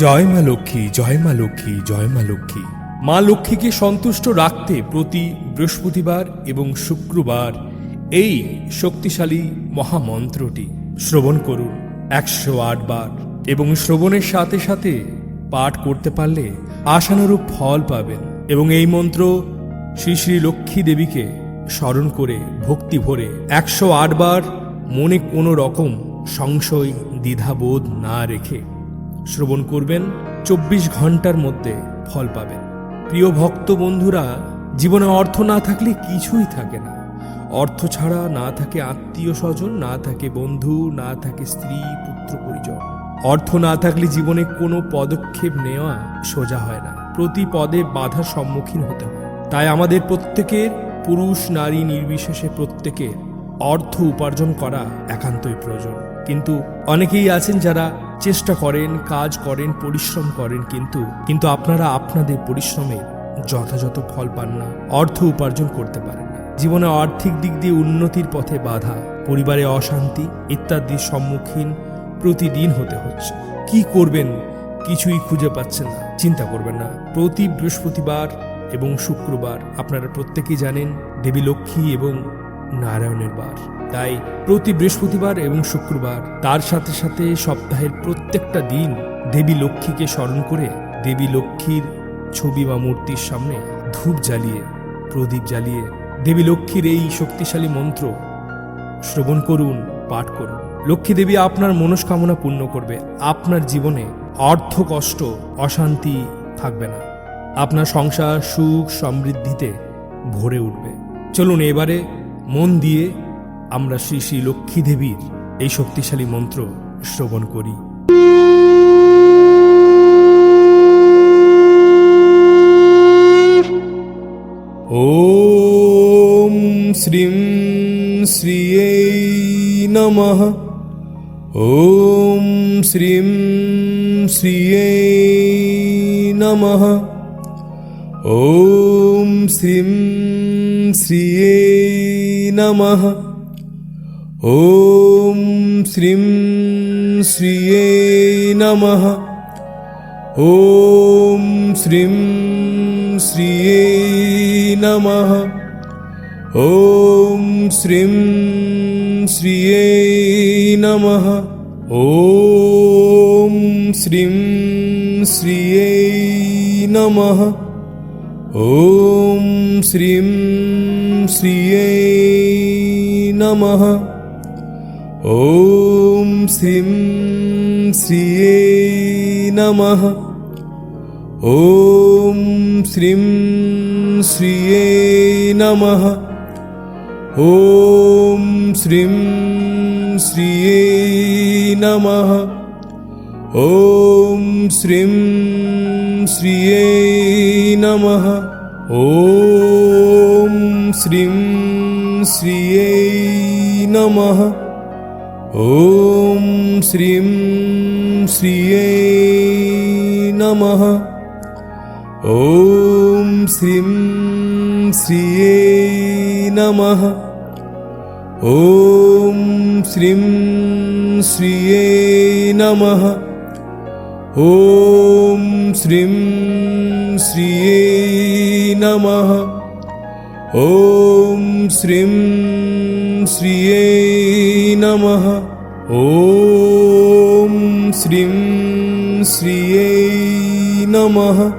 জয় মা লক্ষ্মী, জয় মা লক্ষ্মী, জয় মা লক্ষ্মী। মা লক্ষ্মীকে সন্তুষ্ট রাখতে প্রতি বৃহস্পতিবার এবং শুক্রবার এই শক্তিশালী মহামন্ত্রটি শ্রবণ করুন একশো বার এবং শ্রবণের সাথে সাথে পাঠ করতে পারলে আশানুরূপ ফল পাবেন এবং এই মন্ত্র শ্রী শ্রী লক্ষ্মী দেবীকে স্মরণ করে ভক্তি ভরে একশো বার মনে কোনো রকম সংশয়, দ্বিধাবোধ না রেখে শ্রবণ করবেন, চব্বিশ ঘণ্টার মধ্যে ফল পাবেন। প্রিয় ভক্ত বন্ধুরা, জীবনে অর্থ না থাকলে কিছুই থাকে না। অর্থ ছাড়া না থাকে আত্মীয় স্বজন, না থাকে বন্ধু, না থাকে স্ত্রী, পুত্র, পরিজন। অর্থ না থাকলে জীবনে কোনো পদক্ষেপ নেওয়া সোজা হয় না। প্রতি পদে বাধার সম্মুখীন হতে হয়। তাই আমাদের প্রত্যেকের, পুরুষ, নারী, নির্বিশেষে প্রত্যেকের অর্থ উপার্জন করা একান্তই প্রয়োজন। কিন্তু অনেকেই আছেন যারা চেষ্টা করেন, কাজ করেন, পরিশ্রম করেন, কিন্তু কিন্তু আপনারা আপনাদের পরিশ্রমের যথাযথ ফল পান না, অর্থ উপার্জন করতে পারেন না। জীবনে আর্থিক দিক দিয়ে উন্নতির পথে বাধা, পরিবারে অশান্তি ইত্যাদির সম্মুখীন প্রতিদিন হতে হচ্ছে। কি করবেন কিছুই খুঁজে পাচ্ছেন না, চিন্তা করবেন না। প্রতি বৃহস্পতিবার এবং শুক্রবার আপনারা প্রত্যেকেই জানেন দেবী লক্ষ্মী এবং নারায়ণের বার। তাই প্রতি বৃহস্পতিবার এবং শুক্রবার তার সাথে সাথে সপ্তাহের প্রত্যেকটা দিন দেবী লক্ষ্মীকে স্মরণ করে দেবী লক্ষ্মীর ছবি বা মূর্তির সামনে ধূপ জ্বালিয়ে, প্রদীপ জ্বালিয়ে দেবী লক্ষ্মীর এই শক্তিশালী মন্ত্র শ্রবণ করুন, পাঠ করুন। লক্ষ্মী দেবী আপনার মনস্কামনা পূর্ণ করবে। আপনার জীবনে অর্থ কষ্ট, অশান্তি থাকবে না। আপনার সংসার সুখ সমৃদ্ধিতে ভরে উঠবে। চলুন এবারে মন দিয়ে আমরা শ্রী শ্রী লক্ষ্মী দেবীর এই শক্তিশালী মন্ত্র শ্রবণ করি ॐ श्रीं श्रियै नमः ॐ श्रीं श्रियै नमः ॐ श्रीं श्रियै नमः। ॐ श्रीं श्रियै नमः। ॐ श्रीं श्रियै नमः। ॐ श्रीं श्रियै नमः। ॐ श्रीं श्रियै नमः ॐ श्रीं श्रियै नमः। ॐ श्रीं श्रियै नमः। ॐ श्रीं श्रियै नमः। ॐ श्रीं श्रियै नमः ॐ श्रीं श्रियै नमः। ॐ श्रीं श्रियै नमः। ॐ श्रीं श्रियै नमः। ॐ श्रीं श्रियै नमः। ॐ श्रीं श्रियै नमः ॐ श्रीं श्रियै नमः। ॐ श्रीं श्रियै नमः। ॐ श्रीं श्रियै नमः।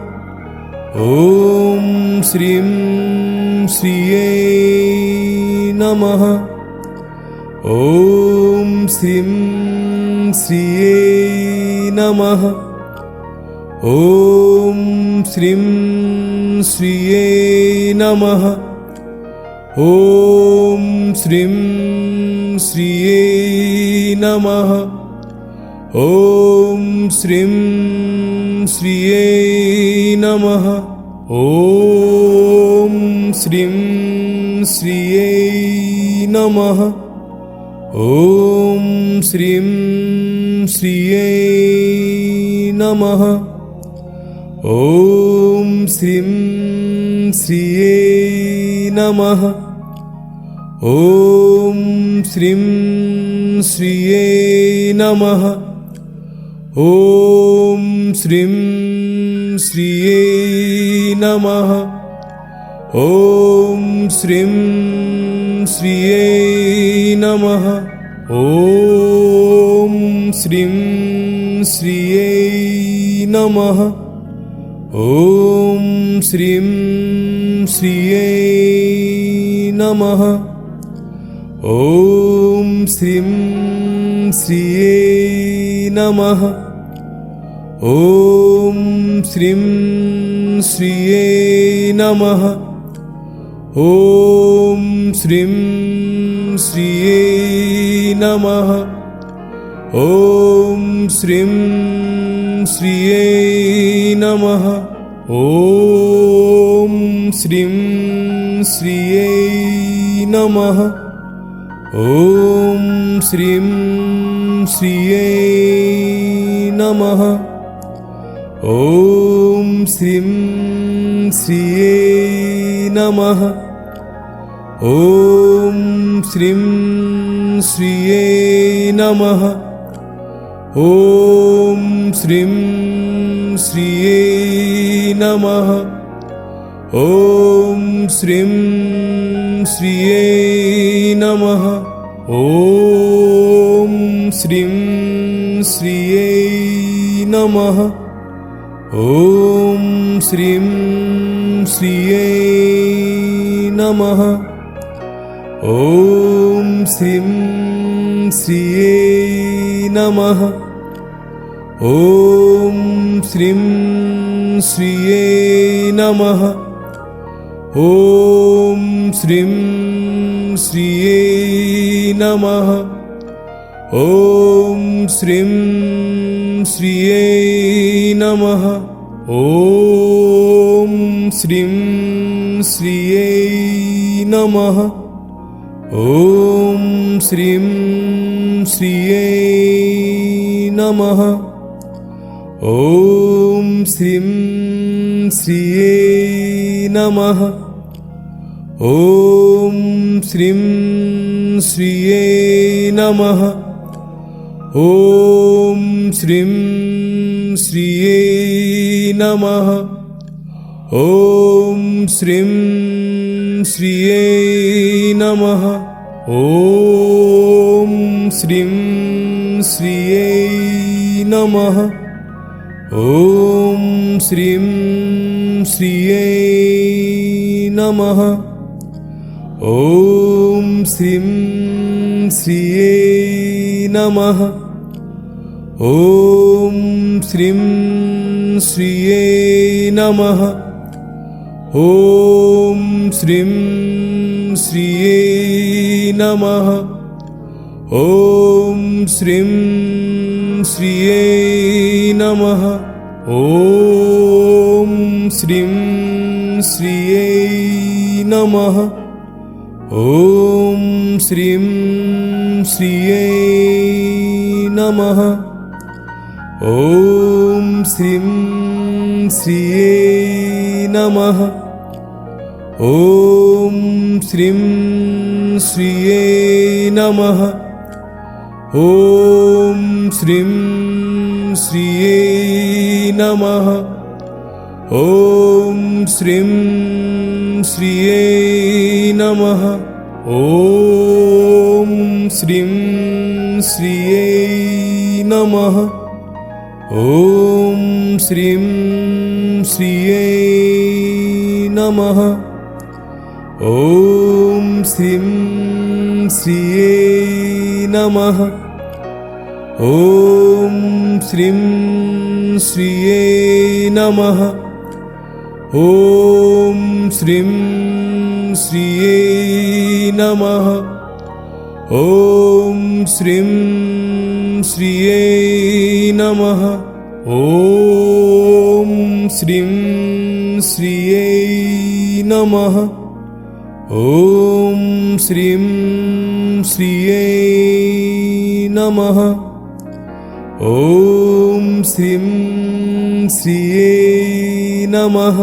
ॐ श्रीं श्रियै नमः ॐ श्रीं श्रियै नमः। ॐ श्रीं श्रियै नमः। ॐ श्रीं श्रियै नमः। ॐ श्रीं श्रियै नमः। ॐ श्रीं श्रियै नमः ॐ श्रीं श्रियै नमः। ॐ श्रीं श्रियै नमः। ॐ श्रीं श्रियै नमः। ॐ श्रीं श्रिये नमः ॐ श्रीं श्रिये नमः। ॐ श्रीं श्रिये नमः। ॐ श्रीं श्रिये नमः। ॐ श्रीं श्रिये नमः। ॐ श्रीं श्रिये नमः ॐ श्रीं श्रिये नमः। ॐ श्रीं श्रिये नमः। ॐ श्रीं श्रिये नमः। ॐ श्रीं श्रिये नमः ॐ श्रीं श्रिये नमः। ॐ श्रीं श्रिये नमः। ॐ श्रीं श्रिये नमः। ॐ श्रीं श्रिये नमः। ॐ श्रीं श्रिये नमः ॐ श्रीं श्रिये नमः। ॐ श्रीं श्रिये नमः। ॐ श्रीं श्रिये नमः। ॐ श्रीं श्रिये नमः ॐ श्रीं श्रिये नमः। ॐ श्रीं श्रिये नमः। ॐ श्रीं श्रिये नमः। ॐ श्रीं श्रिये नमः। ॐ श्रीं श्रिये नमः ॐ श्रीं श्रिये नमः। ॐ श्रीं श्रिये नमः। ॐ श्रीं श्रिये नमः। ॐ श्रीं श्रिये नमः ॐ श्रीं श्रिये नमः। ॐ श्रीं श्रिये नमः। ॐ श्रीं श्रिये नमः। ॐ श्रीं श्रिये नमः। ॐ श्रीं श्रिये नमः ॐ श्रीं श्रिये नमः। ॐ श्रीं श्रिये नमः। ॐ श्रीं श्रिये नमः। ॐ श्रीं श्रिये नमः ॐ श्रीं श्रिये नमः। ॐ श्रीं श्रिये नमः। ॐ श्रीं श्रिये नमः। ॐ श्रीं श्रिये नमः। ॐ श्रीं श्रिये नमः ॐ श्रीं श्रिये नमः। ॐ श्रीं श्रिये नमः। ॐ श्रीं श्रिये नमः। ॐ श्रीं श्रिये नमः ॐ श्रीं श्रिये नमः।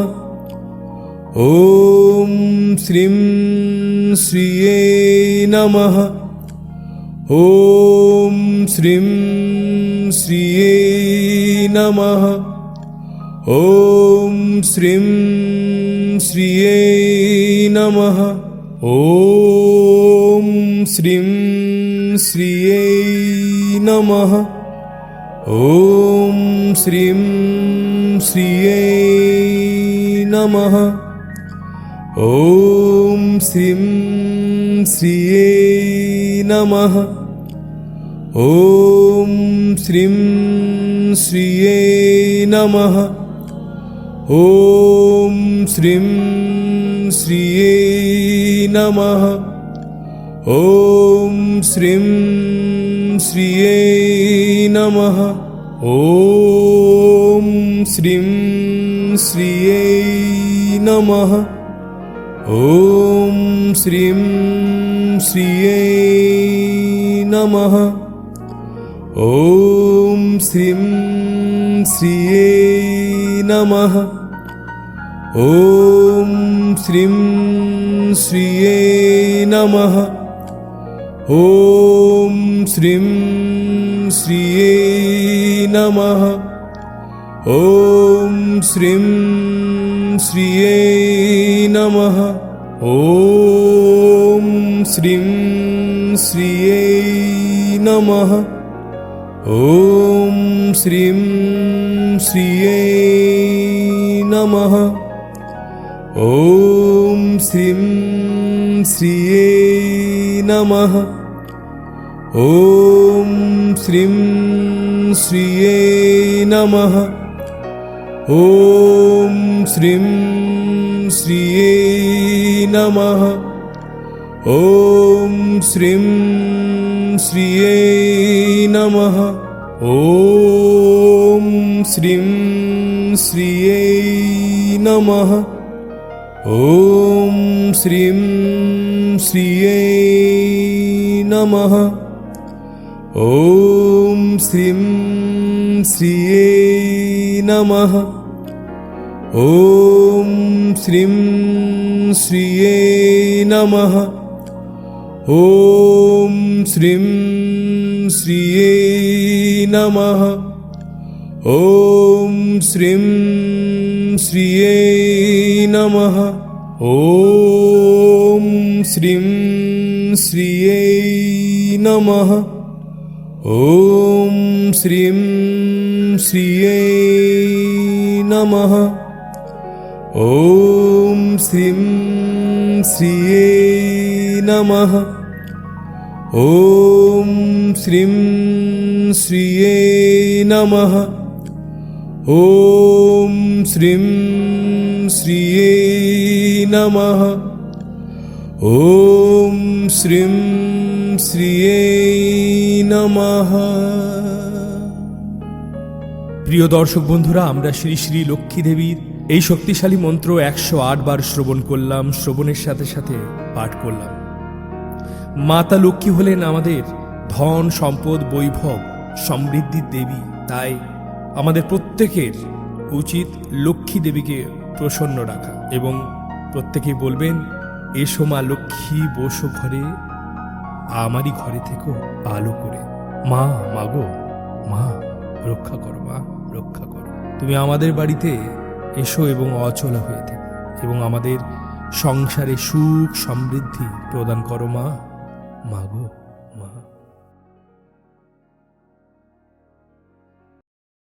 ॐ श्रीं श्रिये नमः। ॐ श्रीं श्रिये नमः। ॐ श्रीं श्रिये नमः। ॐ श्रीं श्रिये नमः ॐ श्रीं श्रिये नमः। ॐ श्रीं श्रिये नमः। ॐ श्रीं श्रिये नमः। ॐ श्रीं श्रिये नमः ॐ श्रीं श्रिये नमः। ॐ श्रीं श्रिये नमः। ॐ श्रीं श्रिये नमः। ॐ श्रीं श्रिये नमः। ॐ श्रीं श्रिये नमः ॐ श्रीं श्रिये नमः। ॐ श्रीं श्रिये नमः। ॐ श्रीं श्रिये नमः। ॐ श्रीं श्रिये नमः। ॐ श्रीं श्रिये नमः ॐ श्रीं श्रिये नमः। ॐ श्रीं श्रिये नमः। ॐ श्रीं श्रिये नमः। ॐ श्रीं श्रिये नमः। ॐ श्रीं श्रिये नमः ॐ श्रीं श्रिये नमः। ॐ श्रीं श्रिये नमः। ॐ श्रीं श्रिये नमः। ॐ श्रीं श्रिये नमः। ॐ श्रीं श्रिये नमः ॐ श्रीं श्रिये नमः। ॐ श्रीं श्रिये नमः। ॐ श्रीं श्रिये नमः। ॐ श्रीं श्रिये नमः ॐ श्रीं শ্রিয়ে নমঃ প্রিয় দর্শক বন্ধুরা আমরা শ্রী শ্রী লক্ষ্মী দেবীর এই শক্তিশালী মন্ত্র একশো আট বার শ্রবণ করলাম শ্রবণের সাথে সাথে পাঠ করলাম মাতা লক্ষ্মী হলেন আমাদের ধন সম্পদ বৈভব সমৃদ্ধির দেবী তাই আমাদের প্রত্যেকের উচিত লক্ষ্মী দেবীকে প্রসন্ন রাখা এবং প্রত্যেকেই বলবেন এসো মা লক্ষ্মী, বসো ঘরে। আমারই ঘরে থেকো আলো করে। মা মাগো মা, রক্ষা করো মা, রক্ষা করো। তুমি আমাদের বাড়িতে এসো এবং অচলা হয়ে থেকো এবং আমাদের সংসারে সুখ সমৃদ্ধি প্রদান করো মা। মাগো